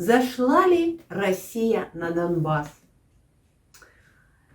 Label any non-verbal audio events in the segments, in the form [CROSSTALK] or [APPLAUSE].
Зашла ли Росія на Донбас?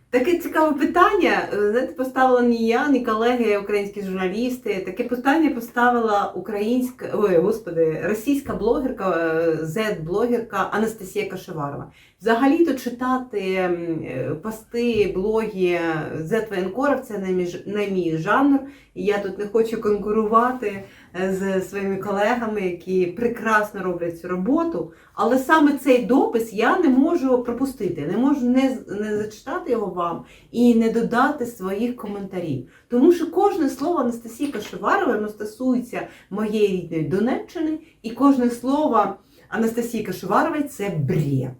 Таке цікаве питання. е, Знаєте, поставила не я, ні колеги, українські журналісти. Таке питання поставила українська, ой, господи, російська блогерка, е, зет-блогерка Анастасія Кашеварова. Взагалі-то читати е, пости, блоги зет-воєнкорів це не мій, жанр. І я тут не хочу конкурувати е, з своїми колегами, які прекрасно роблять цю роботу. Але саме цей допис я не можу пропустити, не можу не, не зачитати його вам і не додати своїх коментарів. Тому що кожне слово Анастасії Кашеварової воно стосується моєї рідної Донеччини, і кожне слово Анастасії Кашеварової це бред.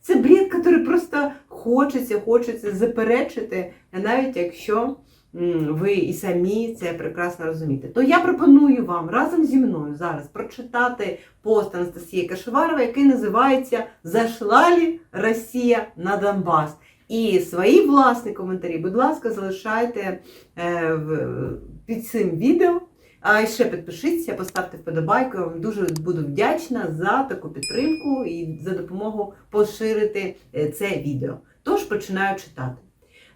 Це бред, який просто хочеться, хочеться заперечити, навіть якщо ви і самі це прекрасно розумієте. То я пропоную вам разом зі мною зараз прочитати пост Анастасії Кашеварової, який називається Зашла ли Росія на Донбас? І свої власні коментарі, будь ласка, залишайте е, під цим відео. А ще підпишіться, поставте вподобайку. Я вам дуже буду вдячна за таку підтримку і за допомогу поширити е, це відео. Тож починаю читати.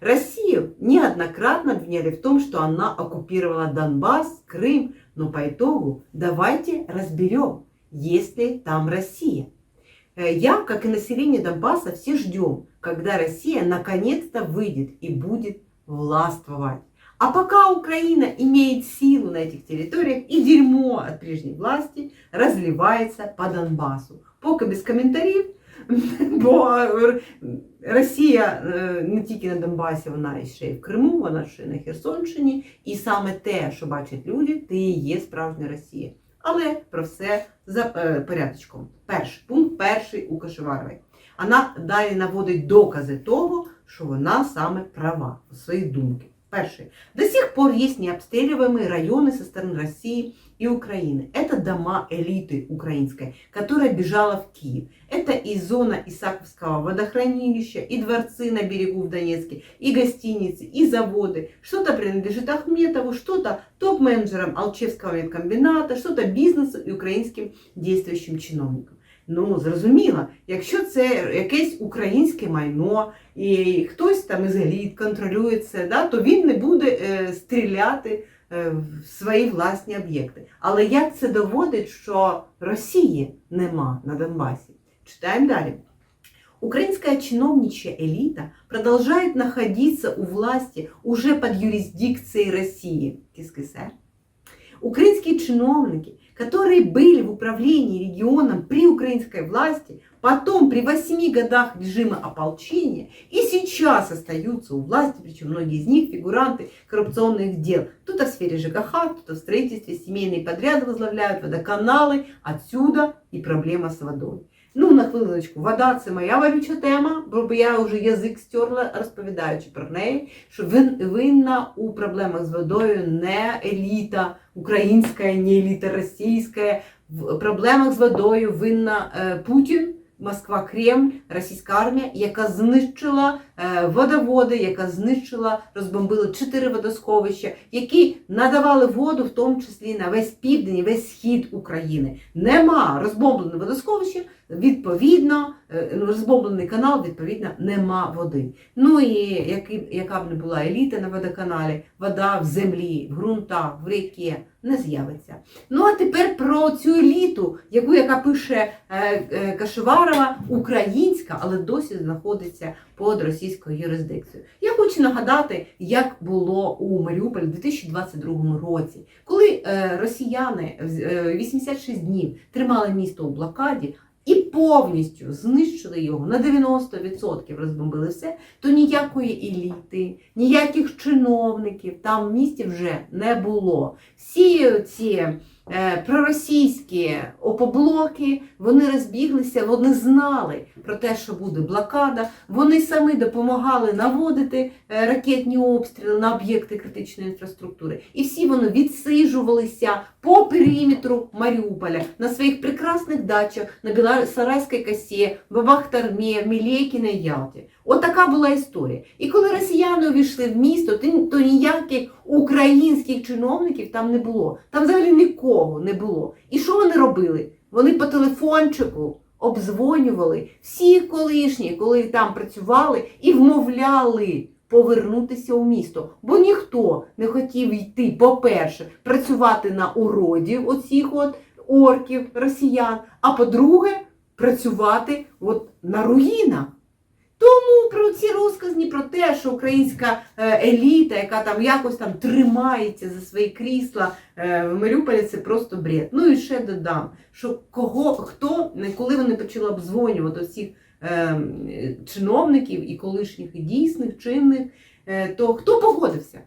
Россию неоднократно обвиняли в том, что она оккупировала Донбасс, Крым, но по итогу давайте разберем, есть ли там Россия. Э, Я, как и население Донбасса, все ждем, когда Россия наконец-то выйдет и будет властвовать. А пока Украина имеет силу на этих территориях и дерьмо от прежней власти разливается по Донбассу. Поки без коментарів, [LAUGHS] бо е, Росія е, не тільки на Донбасі, вона ще й в Криму, вона ще й на Херсонщині. І саме те, що бачать люди, те і є справжня Росія. Але про все за е, порядочком. Перший пункт перший у Кашеварової. Вона далі наводить докази того, що вона саме права у своїх думки. Перший. До сих пор есть необстреливаемые районы со стороны России и Украины. Это дома элиты украинской, которая бежала в Киев. Это и зона Исаковского водохранилища, и дворцы на берегу в Донецке, и гостиницы, и заводы. Что-то принадлежит Ахметову, что-то топ-менеджерам Алчевского медкомбината, что-то бизнесу и украинским действующим чиновникам. Ну, зрозуміло, якщо це якесь українське майно, і хтось там із еліт контролює це, да, то він не буде е, стріляти е, в свої власні об'єкти. Але як це доводить, що Росії нема на Донбасі? Читаємо далі. Украинская чиновничья элита продолжает находиться у власти уже под юрисдикцией России. КСКСР. Украинские чиновники, которые были в управлении регионом при украинской власти, потом при восьми годах режима ополчения и сейчас остаются у власти, причем многие из них фигуранты коррупционных дел. Кто-то в сфере ЖКХ, кто-то в строительстве, семейные подряды возглавляют, водоканалы, отсюда и проблема с водой. Ну, на хвилиночку, вода це моя болюча тема, бо я вже язик стерла, розповідаючи про неї, що вин- винна у проблемах з водою не еліта українська, не еліта російська. В проблемах з водою винна е, Путін, Москва, Кремль, російська армія, яка знищила е, водоводи, яка знищила, розбомбила чотири водосховища, які надавали воду, в тому числі на весь південь, весь схід України. Нема розбомблене водосховище, відповідно, е, ну, розбомблений канал, відповідно, нема води. Ну і які, яка б не була еліта на водоканалі, вода в землі, в ґрунтах, в ріки не з'явиться. Ну а тепер про цю еліту, яку яка пише е, е, Кашеварова, українська, але досі знаходиться під російською юрисдикцією. Я хочу нагадати, як було у Маріуполі у 2022 році, коли росіяни е, 86 днів тримали місто у блокаді. Повністю знищили його на 90% розбомбили все, то ніякої еліти, ніяких чиновників там в місті вже не було. Всі ці проросійські опоблоки, вони розбіглися, вони знали про те, що буде блокада. Вони самі допомагали наводити е, ракетні обстріли на об'єкти критичної інфраструктури. І всі вони відсиджувалися по периметру Маріуполя на своїх прекрасних дачах на Білосарайській косі, Бабахтармі, Мілєкіна і Ялті. Отака була історія. І коли росіяни увійшли в місто, то- ніяких українських чиновників там не було. Там взагалі нікого не було. І що вони робили? Вони по телефончику обдзвонювали всіх колишніх, коли там працювали, і вмовляли повернутися у місто. Бо ніхто не хотів йти, по-перше, працювати на уродів оцих от орків, росіян, а по-друге, працювати от на руїнах. Тому про ці розказні про те, що українська е, еліта, яка там якось там тримається за свої крісла е, в Маріуполі, це просто бред. Ну і ще додам, що кого хто, коли вони почали обдзвонювати всіх е, чиновників і колишніх, і дійсних, чинних, то хто погодився?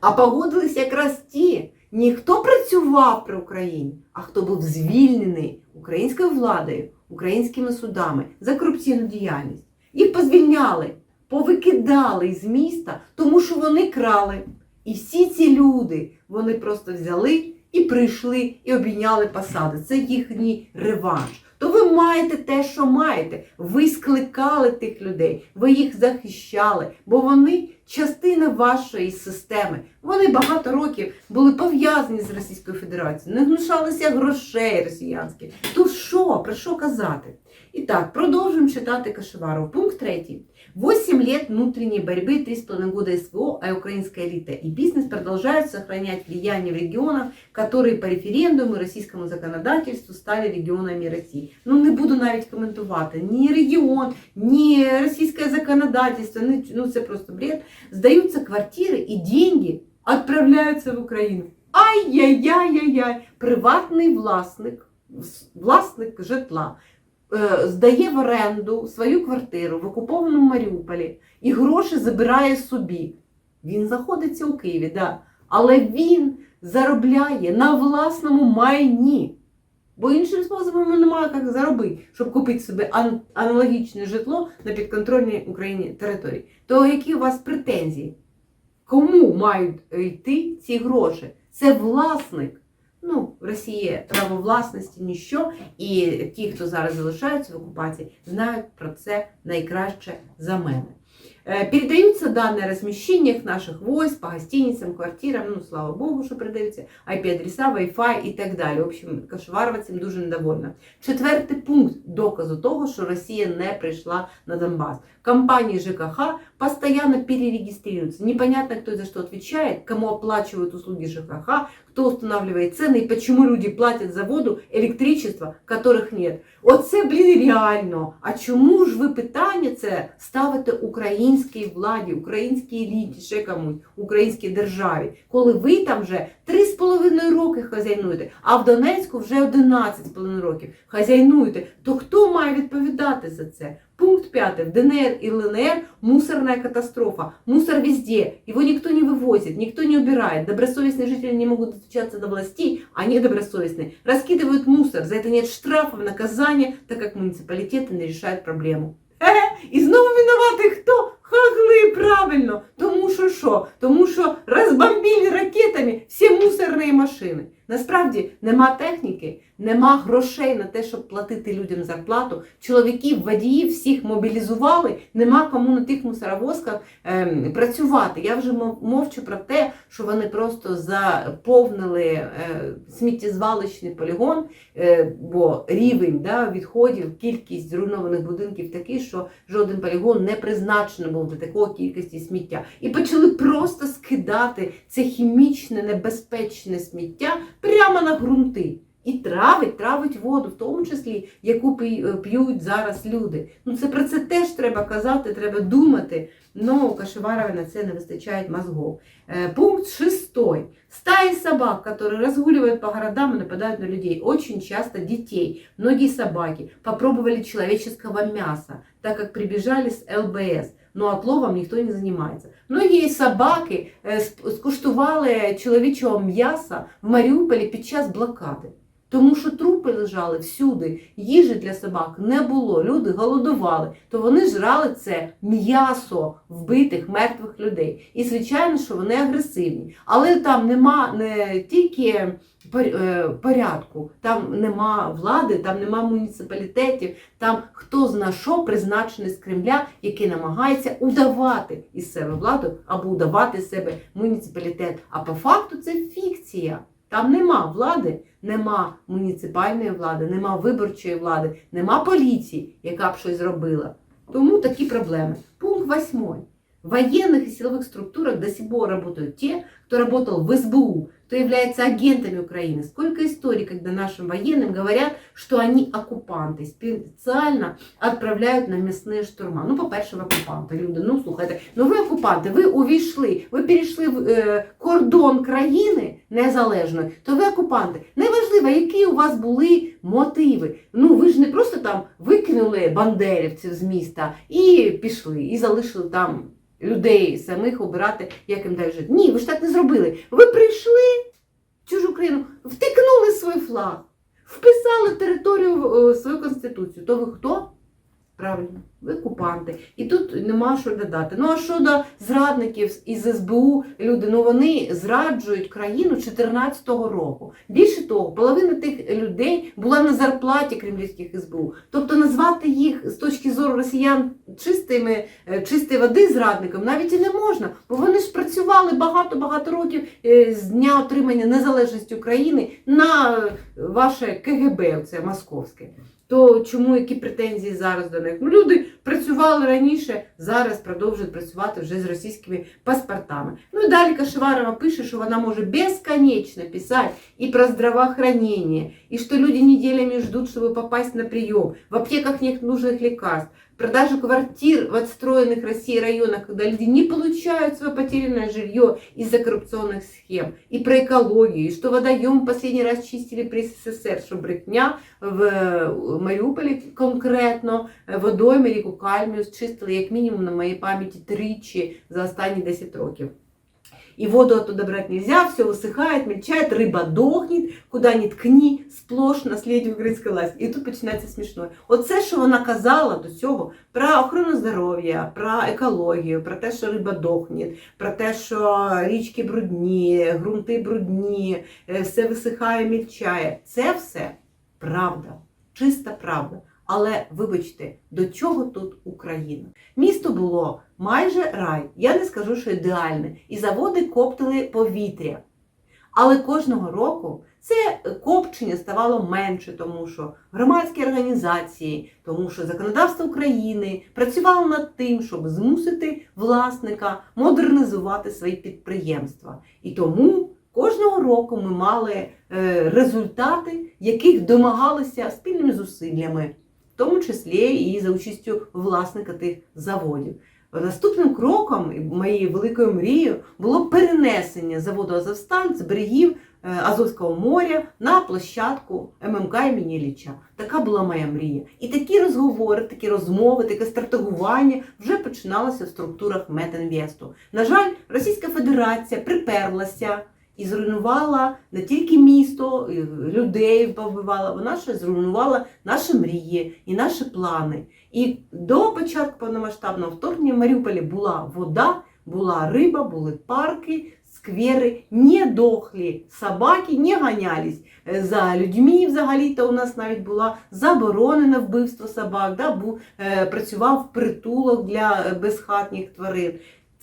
А погодилися якраз ті, не хто працював при Україні, а хто був звільнений українською владою, українськими судами за корупційну діяльність. Їх позвільняли, повикидали із міста, тому що вони крали. І всі ці люди вони просто взяли і прийшли і обійняли посади. Це їхній реванш. То ви маєте те, що маєте. Ви скликали тих людей, ви їх захищали, бо вони частина вашої системи. Вони багато років були пов'язані з Російською Федерацією, не гнушалися грошей росіянських. Тут що? Про що казати? І так, продовжуємо читати Кашеваров. Пункт третий. 8 лет внутренней борьбы, 3,5 года СВО, а украинская элита и бизнес продолжают сохранять влияние в регионах, которые по референдуму и российскому законодательству стали регионами России. Ну, не буду навіть коментувати. Ні регіон, ні російське законодательство, ні, ну це просто бред. Здаються квартири і деньги відправляються в Україну. Ай-яй-яй-яй-яй. Приватний власник, власник житла здає в оренду свою квартиру в окупованому Маріуполі і гроші забирає собі. Він знаходиться у Києві, да. але він заробляє на власному майні. Бо іншим способом немає як заробити, щоб купити собі аналогічне житло на підконтрольній Україні території. То які у вас претензії? Кому мають йти ці гроші? Це власник. Ну, в Росії право власності ніщо, і ті, хто зараз залишаються в окупації, знають про це найкраще за мене. Э, Передаются данные о размещениях наших войск по гостиницам, квартирам, ну, слава богу, що передаються, IP-адреса, Wi-Fi і так далі. В общем, Кашеварова цим дуже недовольна. Четвертий пункт доказу того, що Росія не прийшла на Донбас. Компанії ЖКХ постоянно перерегистрируются. Непонятно, кто за что отвечает, кому оплачивают услуги ЖКХ, кто устанавливает цены и почему люди платят за воду, электричество, которых нет. Оце, блін, реально. А чому ж ви питання це ставите українській владі, українській еліті, ще комусь, українській державі, коли ви там вже 3,5 роки хазяйнуєте, а в Донецьку вже 11,5 років хазяйнуєте, то хто має відповідати за це? Пункт пятый. В ДНР и ЛНР мусорная катастрофа. Мусор везде. Его никто не вывозит, никто не убирает. Добросовестные жители не могут достучаться до властей, а недобросовестные раскидывают мусор. За это нет штрафов, наказания, так как муниципалитеты не решают проблему. Е, і знову винувати хто? Хагли, правильно. Тому що що? Тому що розбомбили ракетами всі мусорні машини. Насправді нема техніки, нема грошей на те, щоб платити людям зарплату. Чоловіків, водіїв всіх мобілізували, нема кому на тих мусоровозках ем, працювати. Я вже мов- мовчу про те, що вони просто заповнили е, сміттєзвалищний полігон, е, бо рівень да, відходів, кількість зруйнованих будинків такий, що жоден полігон не призначений був до такої кількості сміття. І почали просто скидати це хімічне, небезпечне сміття прямо на ґрунти. І травить, травить воду, в тому числі, яку е, п'ють зараз люди. Ну це про це теж треба казати, треба думати. Но у Кашеварова на це не вистачає мозгов. Э, Пункт шестой. Стаи собак, которые разгуливают по городам и нападают на людей, очень часто детей. Многие собаки попробовали человеческого мяса, так как прибежали с ЛБС. Но отловом никто не занимается. Многие собаки е, скуштували чоловічого м'яса в Маріуполі під час блокади. Тому що трупи лежали всюди, їжі для собак не було, люди голодували, то вони жрали це м'ясо вбитих мертвих людей. І звичайно, що вони агресивні. Але там нема не тільки порядку, там нема влади, там нема муніципалітетів, там хто зна що призначений з Кремля, який намагається удавати із себе владу або удавати з себе муніципалітет. А по факту це фікція. Там нема влади, нема муніципальної влади, нема виборчої влади, нема поліції, яка б щось зробила. Тому такі проблеми. Пункт восьмой. В военных и силовых структурах до сих пор работают те, кто работал в СБУ, кто является агентами Украины. Сколько историй, когда нашим военным говорят, что они оккупанты, специально отправляють на м'ясні штурма. Ну, по-перше, ви окупанти, люди. Ну, слухайте, ну ви окупанти, ви увійшли, ви перейшли в е, кордон країни незалежної, то ви окупанти. Неважливо, які у вас були мотиви. Ну, ви ж не просто там викинули бандерівців з міста і пішли, і залишили там людей самих обирати, як їм далі жити. Ні, ви ж так не зробили. Ви прийшли в чужу країну, втикнули свій флаг, вписали територію в е, свою конституцію. То ви хто? Правильно, ви окупанти. І тут нема що додати. Ну а щодо зрадників із СБУ, люди, ну вони зраджують країну 14-го року. Більше того, половина тих людей була на зарплаті кремлівських СБУ. Тобто назвати їх з точки зору росіян чистими, е, чистої води зрадником навіть і не можна, бо вони ж працювали багато-багато років е, з дня отримання незалежності України на е, ваше КГБ, це московське. То чому які претензії зараз до них? Ну, люди працювали раніше, зараз продовжують працювати вже з російськими паспортами. Ну і далі Кашеварова пише, що вона може безконечно писати і про здравоохранение, і що люди неделями ждут, чтобы попасть на прием. В аптеках нет нужных лекарств. Продажа квартир в отстроенных России районах, когда люди не получают свое потерянное жилье из-за коррупционных схем. И про экологию, и что водоем последний раз чистили при СССР, что брехня в е, Маріуполі конкретно е, водойми ріку Кальміус чистили як мінімум на моїй пам'яті тричі за останні 10 років. И воду оттуда брать нельзя, все высыхает, мельчает, рыба дохнет, куда ни ткни, сплошь насліддя української власті. І тут починається смішно. Оце, що вона казала до цього про охорону здоров'я, про екологію, про те, що риба дохне, про те, що річки брудні, ґрунти брудні, е, все висихає, мільчає. Це все правда, чиста правда. Але вибачте, до чого тут Україна? Місто було майже рай. Я не скажу, що ідеальне. І заводи коптили повітря. Але кожного року це копчення ставало менше, тому що громадські організації, тому що законодавство України працювало над тим, щоб змусити власника модернізувати свої підприємства. І тому кожного року ми мали е, результати, яких домагалися спільними зусиллями, тому числі і за участю власника тих заводів. Наступним кроком моєю великою мрією було перенесення заводу Азовсталь з берегів е, Азовського моря на площадку ММК імені Ілліча. Така була моя мрія. І такі розговори, такі розмови, таке стратегування вже починалося в структурах Медінвесту. На жаль, Російська Федерація приперлася і зруйнувала не тільки місто, людей побивала, вона ще зруйнувала наші мрії і наші плани. І до початку повномасштабного вторгнення в Маріуполі була вода, була риба, були парки, сквери, не дохлі собаки, не ганялись е, за людьми. Взагалі-то у нас навіть була заборонена вбивство собак, да, був, е, працював притулок для е, безхатніх тварин.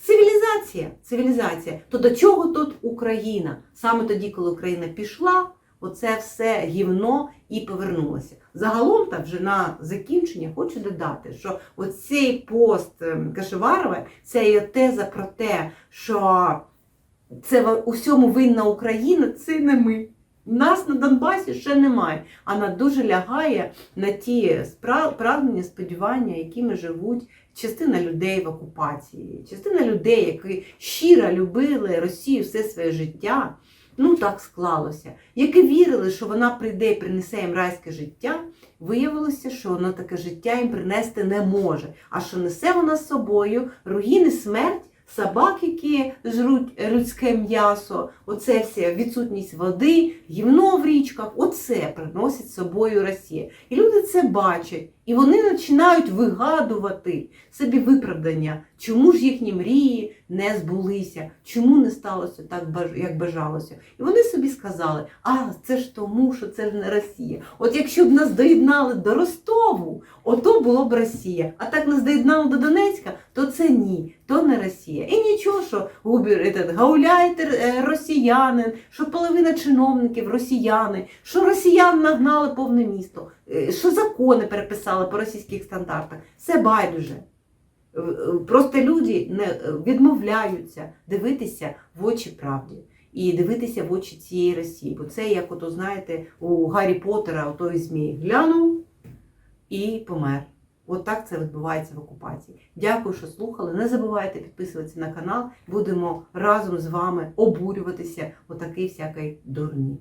Цивілізація, цивілізація. То до чого тут Україна? Саме тоді, коли Україна пішла, оце все гівно і повернулося. Загалом, та вже на закінчення хочу додати, що оцей пост ем, Кашеварова це є теза про те, що це в усьому винна Україна, це не ми. Нас на Донбасі ще немає. Вона дуже лягає на ті прагнення, сподівання, якими живуть частина людей в окупації, частина людей, які щиро любили Росію все своє життя. Ну так склалося. Які вірили, що вона прийде і принесе їм райське життя, виявилося, що вона таке життя їм принести не може. А що несе вона з собою руїни, смерть, собак, які жруть людське м'ясо, оце все відсутність води, гівно в річках, оце приносить собою Росія. І люди це бачать, і вони починають вигадувати собі виправдання. чому ж їхні мрії не збулися, чому не сталося так, як бажалося. І вони собі сказали: а це ж тому, що це ж не Росія. От якщо б нас доєднали до Ростову, ото було б Росія. А так нас доєднали до Донецька, то це ні, то не Росія. І нічого, що гауляйтер е, росіянин, що половина чиновників росіяни, що росіян нагнали повне місто, е, що закони переписали по російських стандартах. Все байдуже. Е, Просто люди не е, відмовляються дивитися в очі правді. І дивитися в очі цієї Росії. Бо це як ото, знаєте, у Гаррі Поттера отой змій глянув і помер. От так це відбувається в окупації. Дякую, що слухали. Не забувайте підписуватися на канал. Будемо разом з вами обурюватися отакий всякої дурні.